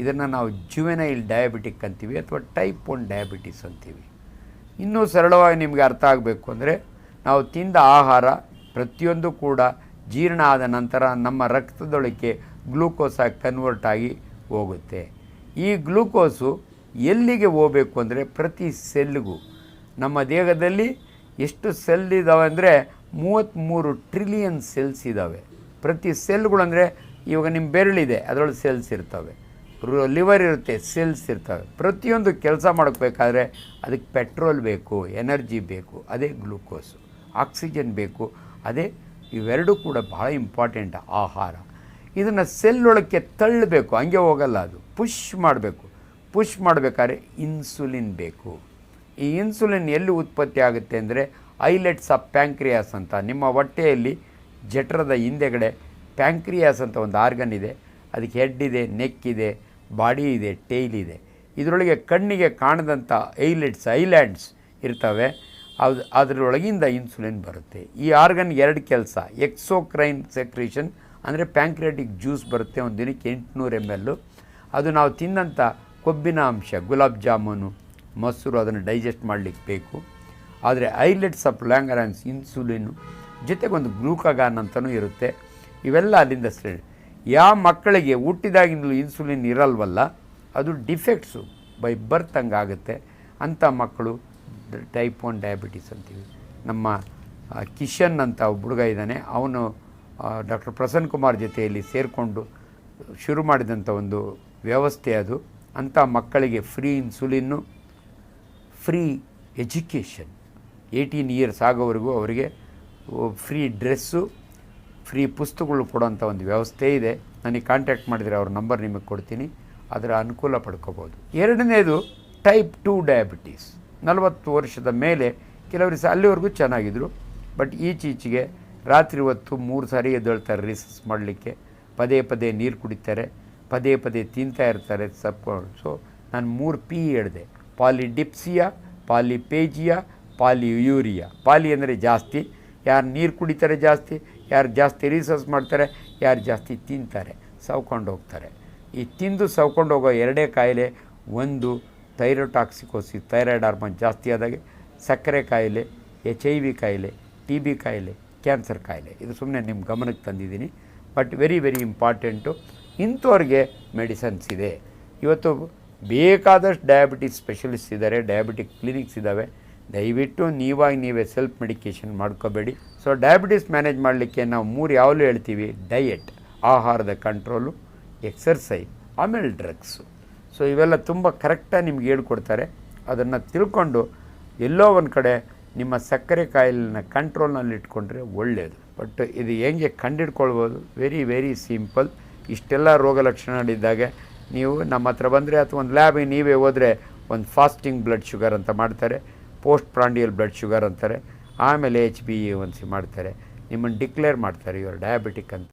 ಇದನ್ನು ನಾವು juvenile diabetic ಅಂತೀವಿ ಅಥವಾ ಟೈಪ್ ಒನ್ ಡಯಾಬಿಟಿಸ್ ಅಂತೀವಿ. ಇನ್ನೂ ಸರಳವಾಗಿ ನಿಮಗೆ ಅರ್ಥ ಆಗಬೇಕು ಅಂದರೆ ನಾವು ತಿಂದ ಆಹಾರ ಪ್ರತಿಯೊಂದು ಕೂಡ ಜೀರ್ಣ ಆದ ನಂತರ ನಮ್ಮ ರಕ್ತದೊಳಕ್ಕೆ ಗ್ಲೂಕೋಸಾಗಿ ಕನ್ವರ್ಟ್ ಆಗಿ ಹೋಗುತ್ತೆ. ಈ ಗ್ಲೂಕೋಸು ಎಲ್ಲಿಗೆ ಹೋಗಬೇಕು ಅಂದರೆ ಪ್ರತಿ ಸೆಲ್ಗೂ. ನಮ್ಮ ದೇಹದಲ್ಲಿ ಎಷ್ಟು ಸೆಲ್ ಇದ್ದಾವೆ ಅಂದರೆ ಮೂವತ್ತ್ಮೂರು ಟ್ರಿಲಿಯನ್ ಸೆಲ್ಸ್ ಇದ್ದಾವೆ ಪ್ರತಿ ಸೆಲ್ಗಳು ಅಂದರೆ ಇವಾಗ ನಿಮ್ಮ ಬೆರಳಿದೆ, ಅದರೊಳಗೆ ಸೆಲ್ಸ್ ಇರ್ತವೆ. ಲಿವರ್ ಇರುತ್ತೆ, ಸೆಲ್ಸ್ ಇರ್ತವೆ. ಪ್ರತಿಯೊಂದು ಕೆಲಸ ಮಾಡಬೇಕಾದ್ರೆ ಅದಕ್ಕೆ ಪೆಟ್ರೋಲ್ ಬೇಕು, ಎನರ್ಜಿ ಬೇಕು, ಅದೇ ಗ್ಲುಕೋಸು. ಆಕ್ಸಿಜನ್ ಬೇಕು, ಅದೇ ಇವೆರಡೂ ಕೂಡ ಭಾಳ ಇಂಪಾರ್ಟೆಂಟ್ ಆಹಾರ. ಇದನ್ನು ಸೆಲ್ಲೊಳಕ್ಕೆ ತಳ್ಳಬೇಕು, ಹಂಗೆ ಹೋಗಲ್ಲ ಅದು. ಪುಷ್ ಮಾಡಬೇಕು. ಪುಷ್ ಮಾಡಬೇಕಾದ್ರೆ ಇನ್ಸುಲಿನ್ ಬೇಕು. ಈ ಇನ್ಸುಲಿನ್ ಎಲ್ಲಿ ಉತ್ಪತ್ತಿ ಆಗುತ್ತೆ ಅಂದರೆ ಐಲೆಟ್ಸ್ ಆಫ್ ಪ್ಯಾಂಕ್ರಿಯಾಸ್ ಅಂತ. ನಿಮ್ಮ ಹೊಟ್ಟೆಯಲ್ಲಿ ಜಠರದ ಹಿಂದೆಗಡೆ ಪ್ಯಾಂಕ್ರಿಯಾಸ್ ಅಂತ ಒಂದು ಆರ್ಗನ್ ಇದೆ. ಅದಕ್ಕೆ ಹೆಡ್ ಇದೆ, ನೆಕ್ ಇದೆ. ಬಾಡಿ ಇದೆ ಟೈಲ್ ಇದೆ. ಇದರೊಳಗೆ ಕಣ್ಣಿಗೆ ಕಾಣದಂಥ ಐಲೆಟ್ಸ್ ಐಲ್ಯಾಂಡ್ಸ್ ಇರ್ತವೆ. ಅದು, ಅದರೊಳಗಿಂದ ಇನ್ಸುಲಿನ್ ಬರುತ್ತೆ. ಈ ಆರ್ಗನ್ ಎರಡು ಕೆಲಸ ಎಕ್ಸೋಕ್ರೈನ್ ಸೆಕ್ರೇಷನ್ ಅಂದರೆ ಪ್ಯಾಂಕ್ರೆಟಿಕ್ ಜ್ಯೂಸ್ ಬರುತ್ತೆ ಒಂದು ದಿನಕ್ಕೆ ಎಂಟುನೂರು ಎಂ ಎಲ್ಲು ಅದು ನಾವು ತಿಂದಂಥ ಕೊಬ್ಬಿನ ಅಂಶ, ಗುಲಾಬ್ ಜಾಮೂನು, ಮೊಸರು ಅದನ್ನು ಡೈಜೆಸ್ಟ್ ಮಾಡಲಿಕ್ಕೆ ಬೇಕು. ಆದರೆ ಐಲೆಟ್ಸ್ ಆಫ್ ಲ್ಯಾಂಗರಾನ್ಸ್ ಇನ್ಸುಲಿನು ಜೊತೆಗೊಂದು ಗ್ಲೂಕಗಾನ್ ಅಂತಲೂ ಇರುತ್ತೆ. ಇವೆಲ್ಲ ಅಲ್ಲಿಂದ ಯಾವ ಮಕ್ಕಳಿಗೆ ಹುಟ್ಟಿದಾಗಿಂದಲೂ ಇನ್ಸುಲಿನ್ ಇರಲ್ವಲ್ಲ, ಅದು ಡಿಫೆಕ್ಟ್ಸು, ಬೈ ಬರ್ತ್ ಹಂಗಾಗುತ್ತೆ ಅಂಥ ಮಕ್ಕಳು ಟೈಪ್ ಒನ್ ಡಯಾಬಿಟಿಸ್ ಅಂತೀವಿ. ನಮ್ಮ ಕಿಶನ್ ಅಂತ ಒಬ್ಬ ಹುಡುಗ ಇದ್ದಾನೆ, ಅವನು ಡಾಕ್ಟರ್ ಪ್ರಸನ್ನ ಕುಮಾರ್ ಜೊತೆಯಲ್ಲಿ ಸೇರಿಕೊಂಡು ಶುರು ಮಾಡಿದಂಥ ಒಂದು ವ್ಯವಸ್ಥೆ ಅದು. ಅಂಥ ಮಕ್ಕಳಿಗೆ free insulin, free education. Eighteen years ಆಗೋವರೆಗೂ ಅವರಿಗೆ ಫ್ರೀ ಡ್ರೆಸ್ಸು ಫ್ರೀ ಪುಸ್ತಕಗಳು ಕೊಡೋಂಥ ಒಂದು ವ್ಯವಸ್ಥೆ ಇದೆ. ನನಗೆ ಕಾಂಟ್ಯಾಕ್ಟ್ ಮಾಡಿದರೆ ಅವ್ರ ನಂಬರ್ ನಿಮಗೆ ಕೊಡ್ತೀನಿ. ಅದರ ಅನುಕೂಲ ಪಡ್ಕೋಬೋದು. ಎರಡನೇದು ಟೈಪ್ ಟು ಡಯಾಬಿಟೀಸ್ ನಲವತ್ತು ವರ್ಷದ ಮೇಲೆ ಕೆಲವರು ಸಹ ಅಲ್ಲಿವರೆಗೂ ಚೆನ್ನಾಗಿದ್ದರು ಬಟ್ ಈಚೀಚೆಗೆ ರಾತ್ರಿ ಹೊತ್ತು ಮೂರು ಸಾರಿ ಎದ್ದೇಳ್ತಾರೆ ರಿಸರ್ಚ್ ಮಾಡಲಿಕ್ಕೆ. ಪದೇ ಪದೇ ನೀರು ಕುಡಿತಾರೆ, ಪದೇ ಪದೇ ತಿಂತಾ ಇರ್ತಾರೆ ಸಪ್ಕೊಂಡು ಸೊ ನಾನು ಮೂರು ಪಿ ಹೇಳಿದೆ. ಪಾಲಿಡಿಪ್ಸಿಯಾ, ಪಾಲಿಪೇಜಿಯಾ, ಪಾಲಿಯೂರಿಯಾ. ಪಾಲಿ ಅಂದರೆ ಜಾಸ್ತಿ. ಯಾರು ನೀರು ಕುಡಿತಾರೆ ಜಾಸ್ತಿ ಯಾರು ಜಾಸ್ತಿ ರಿಸರ್ಚ್ ಮಾಡ್ತಾರೆ, ಯಾರು ಜಾಸ್ತಿ ತಿಂತಾರೆ, ಸವ್ಕೊಂಡು ಹೋಗ್ತಾರೆ. ಈ ತಿಂದು ಸವ್ಕೊಂಡು ಹೋಗೋ ಎರಡೇ ಕಾಯಿಲೆ ಒಂದು ಥೈರೋಟಾಕ್ಸಿಕೋಸಿಸ್ ಥೈರಾಯ್ಡ್ ಹಾರ್ಮೋನ್ ಜಾಸ್ತಿ ಆದಾಗೆ, ಸಕ್ಕರೆ ಕಾಯಿಲೆ ಎಚ್ ಐ ವಿ ಕಾಯಿಲೆ ಟಿ ಬಿ ಕಾಯಿಲೆ ಕ್ಯಾನ್ಸರ್ ಕಾಯಿಲೆ. ಇದು ಸುಮ್ಮನೆ ನಿಮ್ಮ ಗಮನಕ್ಕೆ ತಂದಿದ್ದೀನಿ. ಬಟ್ ವೆರಿ ವೆರಿ ಇಂಪಾರ್ಟೆಂಟು ಇಂಥವ್ರಿಗೆ ಮೆಡಿಸನ್ಸ್ ಇದೆ. ಇವತ್ತು ಬೇಕಾದಷ್ಟು ಡಯಾಬಿಟಿಸ್ ಸ್ಪೆಷಲಿಸ್ಟ್ ಇದ್ದಾರೆ ಡಯಾಬಿಟಿಕ್ ಕ್ಲಿನಿಕ್ಸ್ ಇದ್ದಾವೆ ದಯವಿಟ್ಟು ನೀವಾಗಿ ನೀವೇ ಸೆಲ್ಫ್ ಮೆಡಿಕೇಷನ್ ಮಾಡ್ಕೋಬೇಡಿ. ಸೊ ಡಯಾಬಿಟಿಸ್ ಮ್ಯಾನೇಜ್ ಮಾಡಲಿಕ್ಕೆ ನಾವು ಮೂರು ಯಾವಾಗಲೂ ಹೇಳ್ತೀವಿ? ಡಯೆಟ್ ಆಹಾರದ ಕಂಟ್ರೋಲು ಎಕ್ಸರ್ಸೈಸ್ ಆಮೇಲೆ ಡ್ರಗ್ಸು ಸೊ ಇವೆಲ್ಲ ತುಂಬ ಕರೆಕ್ಟಾಗಿ ನಿಮ್ಗೆ ಹೇಳ್ಕೊಡ್ತಾರೆ. ಅದನ್ನು ತಿಳ್ಕೊಂಡು ಎಲ್ಲೋ ಒಂದು ಕಡೆ ನಿಮ್ಮ ಸಕ್ಕರೆ ಕಾಯಿಲೆನ ಕಂಟ್ರೋಲ್ನಲ್ಲಿ ಇಟ್ಕೊಂಡ್ರೆ ಒಳ್ಳೆಯದು ಬಟ್ ಇದು ಹೆಂಗೆ ಕಂಡಿಡ್ಕೊಳ್ಬೋದು? ವೆರಿ ವೆರಿ ಸಿಂಪಲ್ ಇಷ್ಟೆಲ್ಲ ರೋಗ ಲಕ್ಷಣಗಳಿದ್ದಾಗ ನೀವು ನಮ್ಮ ಹತ್ರ ಬಂದರೆ ಅಥವಾ ಒಂದು ಲ್ಯಾಬಿಗೆ ನೀವೇ ಹೋದರೆ ಒಂದು ಫಾಸ್ಟಿಂಗ್ ಬ್ಲಡ್ ಶುಗರ್ ಅಂತ ಮಾಡ್ತಾರೆ. ಪೋಸ್ಟ್ ಪ್ರಾಂಡಿಯಲ್ ಬ್ಲಡ್ ಶುಗರ್ ಅಂತಾರೆ, ಆಮೇಲೆ ಎಚ್ ಬಿ ಎ ಒನ್ಸಿ ಮಾಡ್ತಾರೆ. ನಿಮ್ಮನ್ನು ಡಿಕ್ಲೇರ್ ಮಾಡ್ತಾರೆ ಇವರು ಡಯಾಬಿಟಿಕ್ ಅಂತ.